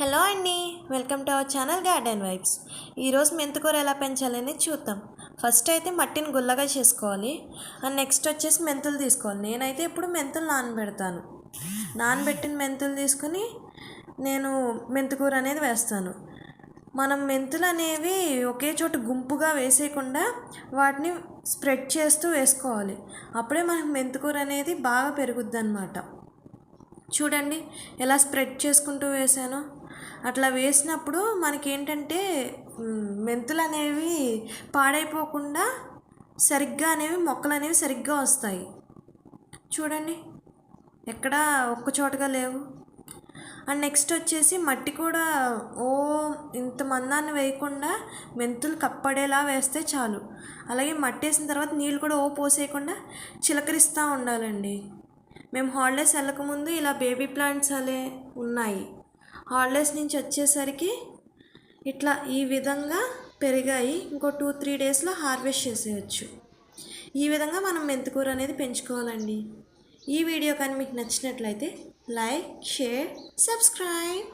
Hello అండి welcome to our channel garden vibes. ఈరోజు మెంతికూర ఎలా పెంచాలని చూద్దాం. ఫస్ట్ అయితే మట్టిని గుల్లగా చేసుకోవాలి. అండ్ నెక్స్ట్ వచ్చేసి మెంతులు తీసుకోవాలి. నేనైతే ఇప్పుడు మెంతులు నానబెడతాను. నానబెట్టిన మెంతులు తీసుకుని నేను మెంతికూర అనేది వేస్తాను. మనం మెంతులు అనేవి ఒకే చోట గుంపుగా వేసేయకుండా వాటిని స్ప్రెడ్ చేస్తూ వేసుకోవాలి. అప్పుడే మనకు మెంతికూర అనేది బాగా పెరుగుద్ది అనమాట చూడండి ఎలా స్ప్రెడ్ చేసుకుంటూ వేసానో. అట్లా వేసినప్పుడు మనకి ఏంటంటే మెంతులు అనేవి పాడైపోకుండా సరిగ్గా అనేవి మొక్కలు అనేవి సరిగ్గా వస్తాయి. చూడండి ఎక్కడ ఒక్క చోటగా లేవు. అండ్ నెక్స్ట్ వచ్చేసి మట్టి కూడా ఓ ఇంత మందాన్ని వేయకుండా మెంతులు కప్పడేలా వేస్తే చాలు. అలాగే మట్టి వేసిన తర్వాత నీళ్ళు కూడా ఓ పోసేయకుండా చిలకరిస్తూ ఉండాలండి. మేము హాలిడేస్ వెళ్ళకముందు ఇలా బేబీ ప్లాంట్స్ అలే ఉన్నాయి. హాలిడేస్ నుంచి వచ్చేసరికి ఇట్లా ఈ విధంగా పెరిగాయి. ఇంకో టూ త్రీ డేస్లో హార్వెస్ట్ చేసేయచ్చు. ఈ విధంగా మనం మెంతికూర అనేది పెంచుకోవాలండి. ఈ వీడియో కానీ మీకు నచ్చినట్లయితే లైక్ షేర్ సబ్స్క్రైబ్.